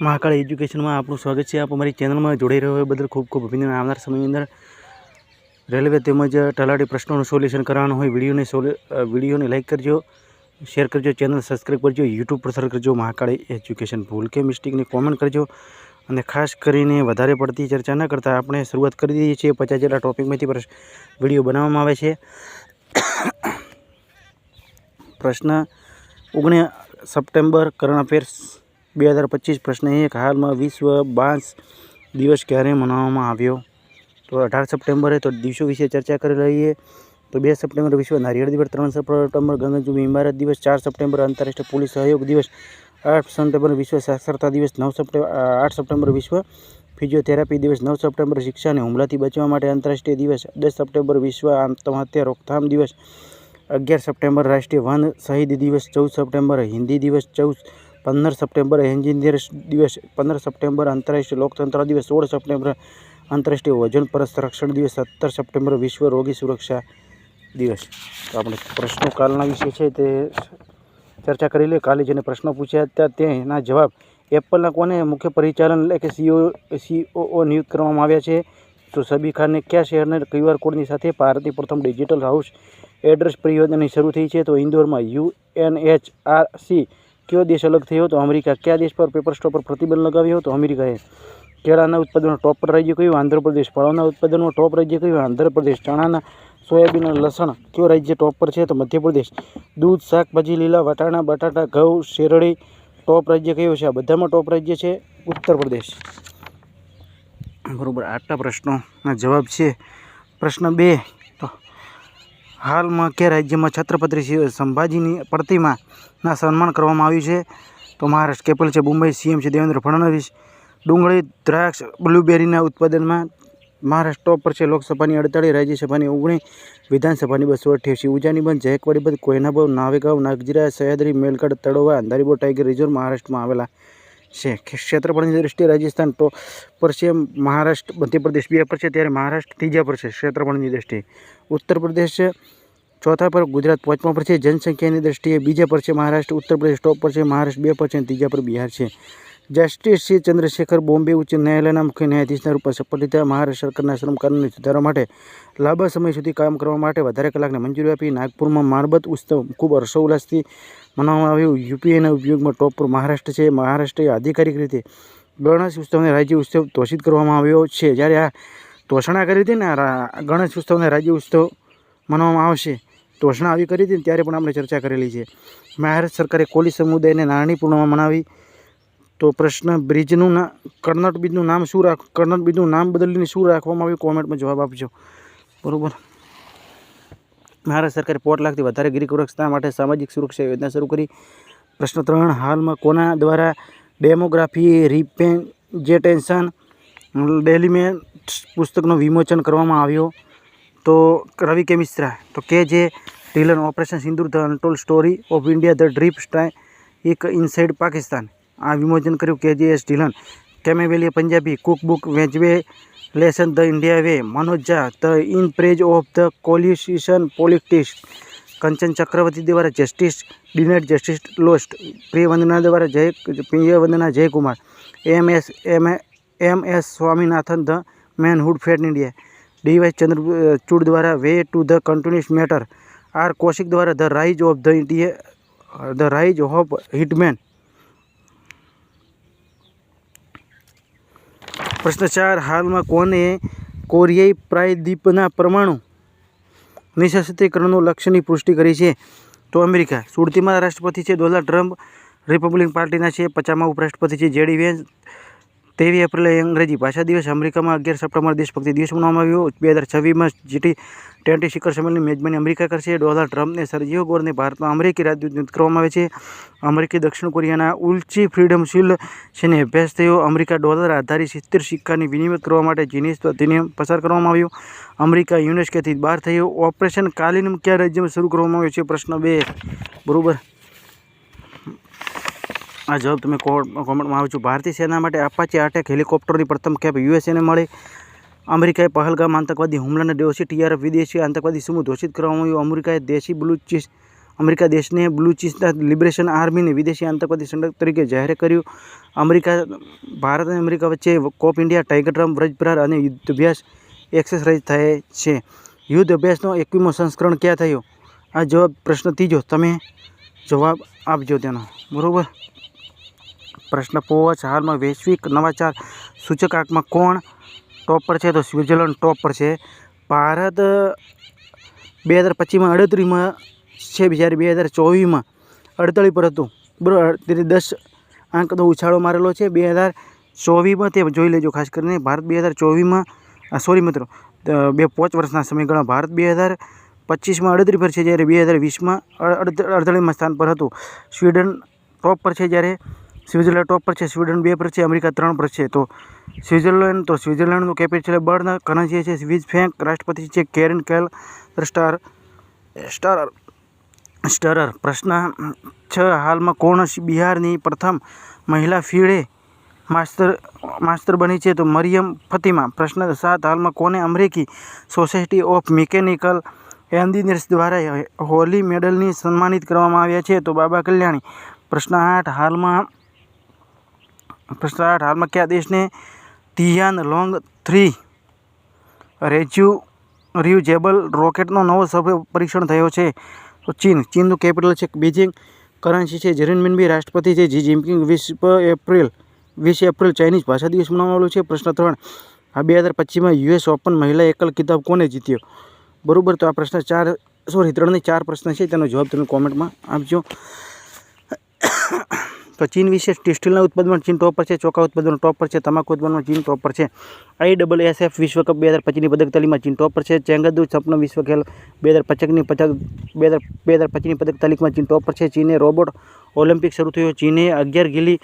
મહાકાળ એજ્યુકેશનમાં આપનું સ્વાગત છે. આપ અમારી ચેનલમાં જોડાઈ રહ્યો હોય બદલ ખૂબ ખૂબ અભિનંદન. આવનાર સમયની અંદર રેલવે તેમજ તલાટી પ્રશ્નોનું સોલ્યુશન કરવાનું હોય વિડીયોને સોલ્યુ વિડીયોને લાઇક કરજો, શેર કરજો, ચેનલ સબસ્ક્રાઈબ કરજો, યુટ્યુબ પર સર્ચ કરજો મહાકાળી એજ્યુકેશન ભૂલ કે મિસ્ટેકને કોમેન્ટ કરજો. અને ખાસ કરીને વધારે પડતી ચર્ચા ન કરતાં આપણે શરૂઆત કરી દઈએ છીએ પચાસ જેટલા ટોપિકમાંથી વીડિયો બનાવવામાં આવે છે. પ્રશ્ન ઓગણીસ સપ્ટેમ્બર કરંટ અફેર્સ બે હજાર પચીસ પ્રશ્ન એક. હાલમાં વિશ્વ બાંસ દિવસ ક્યારે મનાવવામાં આવ્યો? તો અઢાર સપ્ટેમ્બરે તો દિવસો વિશે ચર્ચા કરી લઈએ. તો બે સપ્ટેમ્બર વિશ્વ નારિયેળ દિવસ, ત્રણ સપ્ટેમ્બર ગંગાજુમી ઇમારત દિવસ, ચાર સપ્ટેમ્બર આંતરરાષ્ટ્રીય પોલીસ સહયોગ દિવસ, આઠ સપ્ટેમ્બર વિશ્વ સાક્ષરતા દિવસ, નવ સપ્ટેમ્બર આઠ સપ્ટેમ્બર વિશ્વ ફિઝિયોથેરાપી દિવસ, નવ સપ્ટેમ્બર શિક્ષા અને હુમલાથી બચવા માટે આંતરરાષ્ટ્રીય દિવસ, દસ સપ્ટેમ્બર વિશ્વ આત્મહત્યા રોકથામ દિવસ, અગિયાર સપ્ટેમ્બર રાષ્ટ્રીય વન શહીદ દિવસ, ચૌદ સપ્ટેમ્બર હિન્દી દિવસ, ચૌદ પંદર સપ્ટેમ્બર એન્જિનિયર દિવસ, પંદર સપ્ટેમ્બર આંતરરાષ્ટ્રીય લોકતંત્ર દિવસ, સોળ સપ્ટેમ્બર આંતરરાષ્ટ્રીય વજન પર સંરક્ષણ દિવસ, સત્તર સપ્ટેમ્બર વિશ્વ રોગી સુરક્ષા દિવસ. તો આપણે પ્રશ્નો કાલના વિશે છે તે ચર્ચા કરી લઈએ. કાલે જેને પ્રશ્નો પૂછ્યા હતા તેના જવાબ એપલના કોને મુખ્ય પરિચાલન એટલે કે સીઓ, સીઓઓ નિયુક્ત કરવામાં આવ્યા છે? તો સબી ખાનને કયા શહેરને ક્યુઆર કોડની સાથે ભારતની પ્રથમ ડિજિટલ હાઉસ એડ્રેસ પરિયોજનાની શરૂ થઈ છે? તો ઇન્દોરમાં યુએનએચઆરસી કયો દેશ અલગ થયો તો અમેરિકા કયા દેશ પર પેપર સ્ટોપ પર પ્રતિબંધ લગાવ્યો તો અમેરિકાએ કેળાના ઉત્પાદનો ટોપ પર રાજ્ય કયું આંધ્રપ્રદેશ ફળોના ઉત્પાદનો ટોપ રાજ્ય કયું આંધ્રપ્રદેશ ચણાના સોયાબીન અને લસણ કયો રાજ્ય ટોપ પર છે? તો મધ્યપ્રદેશ. દૂધ, શાકભાજી, લીલા વટાણા, બટાટા, ઘઉં, શેરડી ટોપ રાજ્ય કયો છે? આ બધામાં ટોપ રાજ્ય છે ઉત્તર પ્રદેશ બરાબર, આટલા પ્રશ્નોના જવાબ છે. પ્રશ્ન બે, તો હાલમાં કયા રાજ્યમાં છત્રપતિ સંભાજીની સંભાજીની પ્રતિમાના સન્માન કરવામાં આવ્યું છે. તો મહારાષ્ટ્ર કેપલ છે મુંબઈ સીએમ છે દેવેન્દ્ર ફડણવીસ. ડુંગળી, દ્રાક્ષ, બ્લુબેરીના ઉત્પાદનમાં મહારાષ્ટ્ર ટોપ પર છે લોકસભાની અડતાળીસ, રાજ્યસભાની ઓગણીસ, વિધાનસભાની બસો અઠ્યાસી, ઉજાની બંધ, જયકવાડી બંધ કોયનાબાવ નાવેગાંવ, નાગજીરા, સહ્યાદ્રી મેલગઢ તળોવા અંધારીબો ટાઈગર રિઝર્વ મહારાષ્ટ્રમાં આવેલા છે. ક્ષેત્રફળની દ્રષ્ટિએ રાજસ્થાન ટોપ પર છે, મહારાષ્ટ્ર મધ્યપ્રદેશ બે પર છે, ત્યારે મહારાષ્ટ્ર ત્રીજા પર છે ક્ષેત્રફળની દ્રષ્ટિએ. ઉત્તર પ્રદેશ છે ચોથા પર ગુજરાત પાંચમા પર છે, જનસંખ્યાની દ્રષ્ટિએ બીજા પર છે, મહારાષ્ટ્ર ઉત્તર પ્રદેશ ટોપ પર છે, મહારાષ્ટ્ર બે પર છે અને ત્રીજા પર બિહાર છે. જસ્ટિસ શ્રી ચંદ્રશેખર બોમ્બે ઉચ્ચ ન્યાયાલયના મુખ્ય ન્યાયાધીશના રૂપે શપથ લીધા. મહારાષ્ટ્ર સરકારના શ્રમ કાનૂનને સુધારવા માટે લાંબા સમય સુધી કામ કરવા માટે વધારે કલાકને મંજૂરી આપી. નાગપુરમાં મારબત ઉત્સવ ખૂબ હર્ષોલ્લાસથી મનાવવામાં આવ્યું. યુપીએના ઉપયોગમાં ટોપ પર મહારાષ્ટ્ર છે. મહારાષ્ટ્રએ આધિકારિક રીતે ગણેશ ઉત્સવને રાજ્ય ઉત્સવ ઘોષિત કરવામાં આવ્યો છે. જ્યારે આ ઘોષણા કરી હતી ને ગણેશ ઉત્સવને રાજ્ય ઉત્સવ મનાવવામાં આવશે. ઘોષણા આવી કરી હતી ત્યારે પણ આપણે ચર્ચા કરેલી છે. મહારાષ્ટ્ર સરકારે કોલી સમુદાયને નાની પૂર્ણમાં મનાવી. તો પ્રશ્ન, બ્રિજનું ના, કર્નટ બીજનું નામ શું રાખ, કર્નટ બીજનું નામ બદલીને શું રાખવામાં આવ્યું કોમેન્ટમાં જવાબ આપજો. બરાબર? મહારાષ્ટ્ર સરકારે પોટ લાખથી વધારે ગીરી સુરક્ષા માટે સામાજિક સુરક્ષા યોજના શરૂ કરી? પ્રશ્ન ત્રણ, હાલમાં કોના દ્વારા ડેમોગ્રાફી રિપેન્જેટેન્શન ડેલિમેન્ટ પુસ્તકનું વિમોચન કરવામાં આવ્યો? તો રવિ કે મિશ્રા? તો K J Dhillon operation Sindoor the untold story of India the deep strike એક ઇનસાઇડ પાકિસ્તાન. આ વિમોચન કર્યું કે જે એસ ઢીલન કેમેવેલી Punjabi cookbook વેચવે lesson the India way, Manoj Jha the in praise of the coalition politics, Kanchan Chakraborty દ્વારા justice ડિનેટ justice lost પ્રિય વંદના દ્વારા Jay Priya Vandana Jayakumar, M S, M M S Swaminathan the man who fed India. DY Chandrachud દ્વારા way to the continuous matter. R Kaushik દ્વારા the rise of the India the rise of hitman. પ્રશ્ન ચાર, હાલમાં કોને કોરિયાઈ પ્રાયદ્વીપના પરમાણુ નિઃશસ્ત્રીકરણનું લક્ષ્યની પુષ્ટિ કરી છે? તો અમેરિકા સુડતીમાં રાષ્ટ્રપતિ છે ડોનાલ્ડ ટ્રમ્પ, રિપબ્લિકન પાર્ટીના છે પચામા ઉપરાષ્ટ્રપતિ છે જેડી વેન્સ તેવી એપ્રિલે અંગ્રેજી ભાષા દિવસ, અમેરિકામાં અગિયાર સપ્ટેમ્બર દેશભક્તિ દિવસ મનાવવામાં આવ્યો. બે હજાર છવ્વીસમાં જીટી ટ્વેન્ટી શિખર સંમેલનની મેજબાની અમેરિકા કરશે. ડોનાલ્ડ ટ્રમ્પને સર્જીઓ ગોરને ભારતમાં અમેરિકી રાજદૂત નિયુક્ત કરવામાં આવે છે. અમેરિકી, દક્ષિણ કોરિયાના ઉલ્ચી ફ્રીડમ શીલ્ડ છેને અભ્યાસ થયો. અમેરિકા ડોલર આધારિત સિત્તેર સિક્કાની વિનિમય કરવા માટે જીનીસ અધિનિયમ પસાર કરવામાં આવ્યો. અમેરિકા યુનેસ્કોથી બહાર થયો. ઓપરેશન કાલીન કયા રાજ્યમાં શરૂ કરવામાં આવ્યો છે? પ્રશ્ન બે. બરોબર. આ જવાબ તમે કોમેન્ટમાં આવજો. ભારતીય સેના માટે અપાચી અટેક હેલિકોપ્ટરની પ્રથમ કેપ યુએસએને મળી. અમેરિકાએ પહલગામ આતંકવાદી હુમલાના દોષી ટીઆરએફ વિદેશી આતંકવાદી સમૂહ ઘોષિત કરવામાં આવ્યું. અમેરિકાએ દેશી બ્લુચિસ અમેરિકા દેશને બલુચિસ્તાન લિબરેશન આર્મીને વિદેશી આતંકવાદી સંગઠન તરીકે જાહેર કર્યું. અમેરિકા ભારત અને અમેરિકા વચ્ચે કોપ ઇન્ડિયા ટાઈગર ડ્રમ વ્રજપ્રહાર અને યુદ્ધ અભ્યાસ એક્સરસાઇઝ થાય છે. યુદ્ધ અભ્યાસનો એકવીમો સંસ્કરણ ક્યાં થયો? આ જવાબ પ્રશ્ન ત્રીજો. તમે જવાબ આપજો તેનો. બરાબર? પ્રશ્ન પાંચ હાલમાં વૈશ્વિક નવાચાર સૂચકાંકમાં કોણ ટોપ પર છે? તો સ્વિટ્ઝરલેન્ડ ટોપ પર છે. ભારત બે હજાર પચીસમાં અડત્રીસમાં છે જ્યારે બે હજાર ચોવીસમાં અડતાળીસ પર હતું. બરાબર તેથી દસ આંકનો ઉછાળો મારેલો છે. બે હજાર ચોવીસમાં તે જોઈ લેજો. ખાસ કરીને ભારત બે હજાર ચોવીસમાં સોરી મિત્રો બે પાંચ વર્ષના સમયગાળા ભારત બે હજાર પચીસમાં અડત્રીસ પર છે, જ્યારે બે હજાર વીસમાં અડતાળીસમાં સ્થાન પર હતું. સ્વીડન ટોપ પર છે જ્યારે સ્વિટ્ઝરલેન્ડ ટોપ પર છે, સ્વીડન બે પર છે, અમેરિકા ત્રણ પર છે. તો સ્વિટ્ઝરલેન્ડ, તો સ્વિટ્ઝરલેન્ડનું કેપિટલ બર્ન કરન્સી છે સ્વિઝ ફેંક, રાષ્ટ્રપતિ છે કેરન કેલ, સ્ટાર સ્ટારર સ્ટરર. પ્રશ્ન છ, હાલમાં કોણ બિહારની પ્રથમ મહિલા ફીડે માસ્ટર માસ્ટર બની છે? તો મરિયમ ફતિમા. પ્રશ્ન સાત, હાલમાં કોને અમેરિકી સોસાયટી ઓફ મિકેનિકલ એન્જિનિયર્સ દ્વારા હોલી મેડલની સન્માનિત કરવામાં આવ્યા છે? તો બાબા કલ્યાણી. પ્રશ્ન આઠ, હાલમાં પ્રશ્ન આઠ હાલમાં કયા દેશને તિયાન લોંગ થ્રી રેજ્યુ રિયુઝેબલ રોકેટનો નવો સફળ પરીક્ષણ થયો છે? તો ચીન, ચીનનું કેપિટલ છે બીજિંગ કરન્સી છે જિનપિંગબી રાષ્ટ્રપતિ છે જી જિનપિંગ વીસ એપ્રિલ વીસ એપ્રિલ ચાઇનીઝ ભાષા દિવસ મનાવવામાં આવ્યો છે. પ્રશ્ન ત્રણ. આ બે હજાર પચીસમાં યુએસ ઓપન મહિલા એકલ કિતાબ કોને જીત્યો? બરાબર, તો આ પ્રશ્ન ચાર, સોરી ત્રણની ચાર પ્રશ્ન છે. તેનો જવાબ તમે કોમેન્ટમાં આપજો. તો ચીન વિશે સ્ટીલના ઉત્પાદનમાં ચીન ટોપ પર છે, ચોખા ઉત્પાદનમાં ટોપ પર છે, તમાકુ ઉત્પાદનમાં ચીન ટોપ પર છે. આઈ ડબલ એસ એફ વિશ્વ કપ બે હજાર પચીસની પદક તાલીમમાં ચીન ટોપ પર છે, ચેંગદુ સપનો વિશ્વ ખેલ બે હજાર પચકની પચક બે હજાર બે હજાર પચીસની પદક તાલીમમાં ચીન ટોપ પર છે. ચીને રોબોટ ઓલિમ્પિક શરૂ થયો. ચીને અગિયાર ગીલી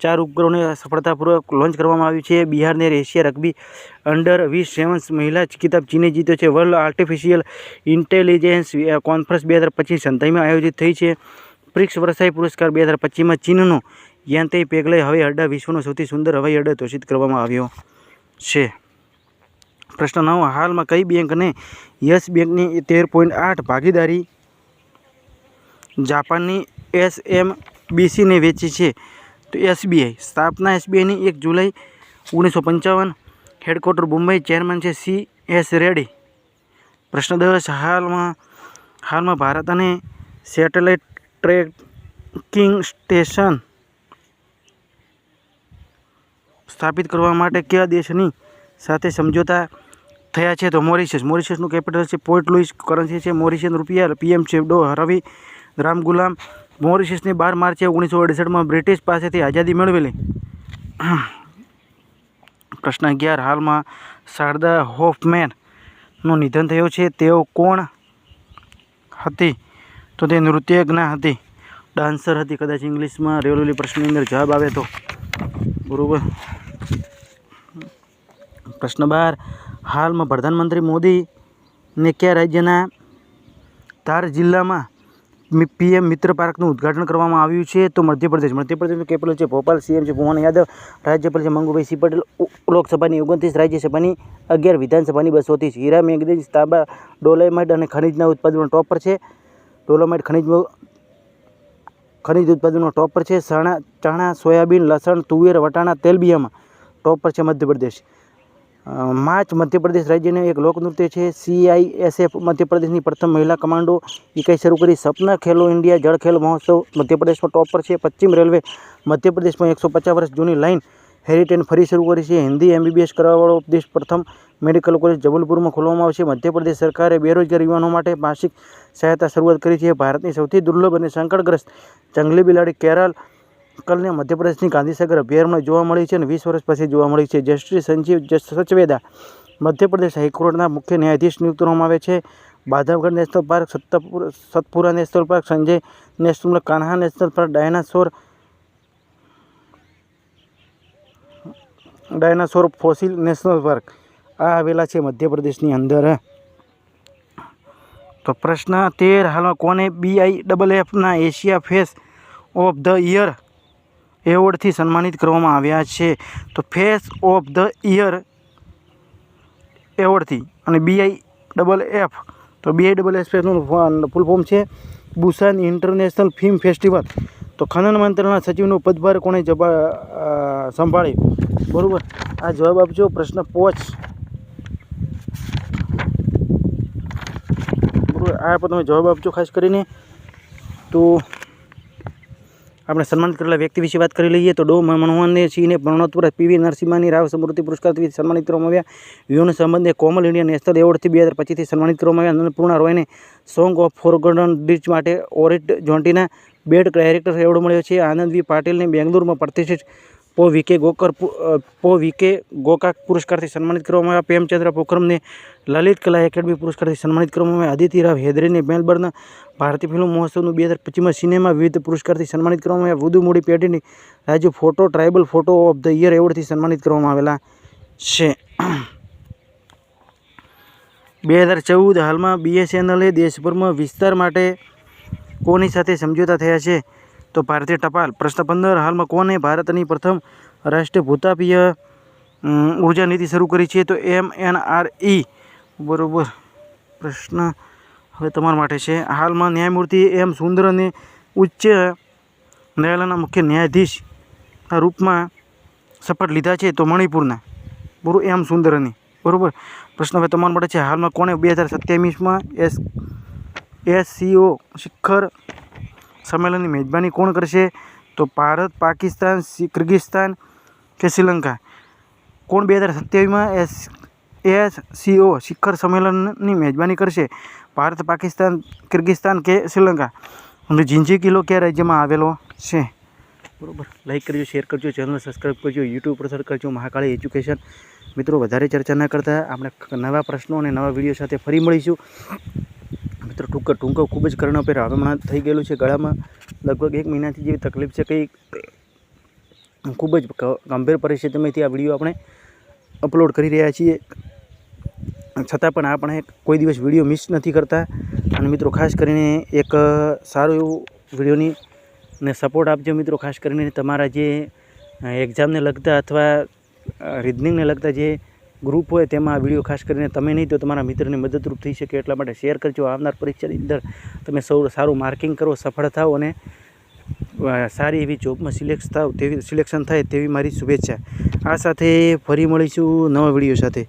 ચાર ઉપગ્રહોને સફળતાપૂર્વક લોન્ચ કરવામાં આવ્યું છે. બિહારને એશિયા રગ્બી અંડર વીસ સેવન્સ મહિલા કિતાબ ચીને જીત્યો છે. વર્લ્ડ આર્ટિફિશિયલ ઇન્ટેલિજન્સ કોન્ફરન્સ બે હજાર પચીસ સંતાઈમાં આયોજિત થઈ છે. પ્રિક્સ વરસાઈ પુરસ્કાર બે હજાર પચીસમાં ચીનનો યાંતઈ પેગલે હવાઈ અડ્ડા વિશ્વનો સૌથી સુંદર હવાઈ અડ્ડો ઘોષિત કરવામાં આવ્યો છે. પ્રશ્ન નવ, હાલમાં કઈ બેંકને યસ બેંકની તેર પોઈન્ટ આઠ ભાગીદારી જાપાનની એસ એમ બીસીને વેચી છે? તો એસબીઆઈ, સ્થાપના એસબીઆઈની એક જુલાઈ ઓગણીસો પંચાવન હેડક્વાર્ટર મુંબઈ ચેરમેન છે સી એસ રેડ્ડી. પ્રશ્ન દસ, હાલમાં હાલમાં ભારત અને સેટેલાઇટ ટ્રેકિંગ સ્ટેશન સ્થાપિત કરવા માટે કયા દેશની સાથે સમજોતા થયા છે? તો મોરિશિયસ. મોરિશિયસનું કેપિટલ છે પોર્ટ લુઇસ. કરન્સી છે મોરિશિયન રૂપિયા. પીએમ છે ડો રામ ગુલામ. મોરિશિયસની બાર માર્ચે ઓગણીસો અડસઠમાં બ્રિટિશ પાસેથી આઝાદી મેળવેલી. પ્રશ્ન અગિયાર. હાલમાં શારદા હોફમેનનું નિધન થયું છે. તેઓ કોણ હતી? તો તે નૃત્યજ્ઞા હતી. ડાન્સર હતી કદાચ ઇંગ્લિશમાં. રેવલેલી પ્રશ્નની અંદર જવાબ આવે તો. બરાબર. પ્રશ્ન બાર. હાલમાં પ્રધાનમંત્રી મોદીને કયા રાજ્યના ધાર જિલ્લામાં પીએમ મિત્ર પાર્કનું ઉદ્ઘાટન કરવામાં આવ્યું છે? તો મધ્યપ્રદેશ. મધ્યપ્રદેશનું કેપિટલ છે ભોપાલ. સીએમ છે ભુવન યાદવ. રાજ્યપાલ છે મંગુભાઈ સી પટેલ લોકસભાની ઓગણત્રીસ, રાજ્યસભાની અગિયાર, વિધાનસભાની બસોથી હીરા મેંગનીઝ, તાંબા ડોલાઇમાઇટ અને ખનિજના ઉત્પાદનમાં ટોપ પર છે. ડોલોમાઇટ ખનિજ ખનિજ ઉત્પાદનો ટોપ પર છે. ચણા ચણા, સોયાબીન, લસણ, તુવેર, વટાણા તેલબિયામાં ટોપ પર છે મધ્યપ્રદેશ. માર્ચ મધ્યપ્રદેશ રાજ્યનું એક લોકનૃત્ય છે. સીઆઈએસએફ મધ્યપ્રદેશની પ્રથમ મહિલા કમાન્ડો. ઇકાઈ શરૂ કરી સપના ખેલો ઇન્ડિયા જળ ખેલ મહોત્સવ મધ્યપ્રદેશમાં ટોપ પર છે. પશ્ચિમ રેલવે મધ્યપ્રદેશમાં એકસો પચાસ વર્ષ જૂની લાઇન હેરિટેજ ફરી શરૂ કરી છે. હિન્દી એમબીબીએસ કરવાવાળો દેશ પ્રથમ મેડિકલ કોલેજ જબલપુરમાં ખોલવામાં આવશે. મધ્યપ્રદેશ સરકારે બેરોજગાર યુવાનો માટે માસિક સહાયતા શરૂઆત કરી છે. ભારતની સૌથી દુર્લભ અને સંકટગ્રસ્ત જંગલી બિલાડી કેરળ કલને મધ્યપ્રદેશની ગાંધીસાગર અભયારણ્ય જોવા મળી છે અને વીસ વર્ષ પછી જોવા મળી છે. જસ્ટિસ સંજીવ સચવેદા મધ્યપ્રદેશ હાઈકોર્ટના મુખ્ય ન્યાયાધીશ નિયુક્ત કરવામાં આવે છે. Bandhavgarh national park, Satpur, Satpura national park, Sanjay national, Kanha national park, dinosaur dinosaur fossil national park. આ આવેલા છે મધ્યપ્રદેશની અંદર. તો પ્રશ્ન તેર, હાલમાં કોને BI double એફના Asia face of the year એવોર્ડથી સન્માનિત કરવામાં આવ્યા છે? તો ફેસ ઓફ ધ યર એવોર્ડથી અને બીઆઈ ડબલ એફ તો BI double F full form છે. Busan international film festival. તો ખનન મંત્રના સચિવનો પદભાર કોણે જવા સંભાળ્યું? બરાબર. આ જવાબ આપજો, પ્રશ્ન પોચ. આ પર તમે જવાબ આપજો ખાસ કરીને. તો આપણે સન્માનિત કરેલા વ્યક્તિ વિશે વાત કરી લઈએ. તો ડો મનમોહનસિંહને મરણોત્તર પીવી નરસિંહાની રાવ સમૃદ્ધિ પુરસ્કારથી સન્માનિત કરવામાં આવ્યા. વિહોણ સંબંધે કોમલ ઇન્ડિયા નેશનલ એવોર્ડથી બે હજાર પચીસથી સન્માનિત કરવામાં આવ્યા. અન્નપૂર્ણા રોયને સોંગ ઓફ ફોરગોડન ડીચ માટે ઓરિટ જોન્ટીના બેડ ડાયરેક્ટર એવોર્ડ મળ્યો છે. આનંદ પાટીલને બેંગ્લોરમાં પ્રતિષ્ઠિત પો વિકે ગોકર પુ- વિકે ગોકાક પુરસ્કારથી સન્માનિત કરવામાં આવ્યા. પ્રેમચંદ્ર પોખરમને લલિત કલા એકેડમી પુરસ્કારથી સન્માનિત કરવામાં આવ્યા. આદિત્ય રાવ હેદરીને મેલબર્ન ભારતીય ફિલ્મ મહોત્સવનું બે હજાર પચીસમાં સિનેમા વિવિધ પુરસ્કારથી સન્માનિત કરવામાં આવ્યા. વધુ મૂડી પેઢીની રાજ્ય photo tribal photo of the year એવોર્ડથી સન્માનિત કરવામાં આવેલા છે. બે હજાર ચૌદ હાલમાં બીએસએનએલે દેશભરમાં વિસ્તાર માટે કોની સાથે સમજૂતા થયા છે? તો ભારતીય ટપાલ પ્રશ્ન પંદર, હાલમાં કોને ભારતની પ્રથમ રાષ્ટ્રીય ભૂતાપીય ઊર્જા નીતિ શરૂ કરી છે? તો એમ એન આર ઈ, બરોબર. પ્રશ્ન હવે તમારા માટે છે. હાલમાં ન્યાયમૂર્તિ એમ સુંદરને ઉચ્ચ ન્યાયાલયના મુખ્ય ન્યાયાધીશના રૂપમાં શપથ લીધા છે, તો મણિપુરના. બરોબર એમ સુંદરની. બરોબર. પ્રશ્ન હવે તમારા માટે છે. હાલમાં કોણે બે હજાર સત્યાવીસમાં એસ એસસીઓ શિખર સંમેલનની મેજબાની કોણ કરશે? તો ભારત, પાકિસ્તાન કિર્ગિસ્તાન કે શ્રીલંકા? કોણ બે હજાર સત્યાવીસમાં એસ એસ સીઓ શિખર સંમેલનની મેજબાની કરશે? ભારત, પાકિસ્તાન, કિર્ગિસ્તાન કે શ્રીલંકા? અને ઝીંઝી કિલ્લો કયા રાજ્યમાં આવેલો છે? બરોબર. લાઇક કરજો શેર કરજો ચેનલ સબસ્ક્રાઈબ કરજો યુટ્યુબ પર સર્ચ કરજો, મહાકાળી એજ્યુકેશન મિત્રો, વધારે ચર્ચા ન કરતા, આપણે નવા પ્રશ્નો અને નવા વીડિયો સાથે ફરી મળીશું. મિત્રો, ટૂંક ટૂંકો ખૂબ જ કર્ણપેર હવે હમણાં થઈ ગયેલું છે ગળામાં. લગભગ એક મહિનાથી જેવી તકલીફ છે, કંઈ ખૂબ જ ગંભીર પરિસ્થિતિમાંથી આ વીડિયો આપણે અપલોડ કરી રહ્યા છીએ. છતાં પણ આપણે કોઈ દિવસ વીડિયો મિસ નથી કરતા. અને મિત્રો, ખાસ કરીને એક સારું એવું વિડીયોની ને સપોર્ટ આપજો મિત્રો, ખાસ કરીને તમારા જે એક્ઝામને લગતા અથવા રિઝનિંગને લગતા જે ગ્રુપ હોય તેમાં વીડિયો ખાસ કરીને તમે નહીં તો તમારા મિત્રને મદદરૂપ થઈ શકે એટલા માટે શેર કરજો આવનાર પરીક્ષાની અંદર. તમે સૌ સારું માર્કિંગ કરો, સફળ થાઓ અને સારી એવી જોબમાં સિલેક્ટ થાવ તેવી, સિલેક્શન થાય તેવી મારી શુભેચ્છા. આ સાથે ફરી મળીશું નવા વીડિયો સાથે.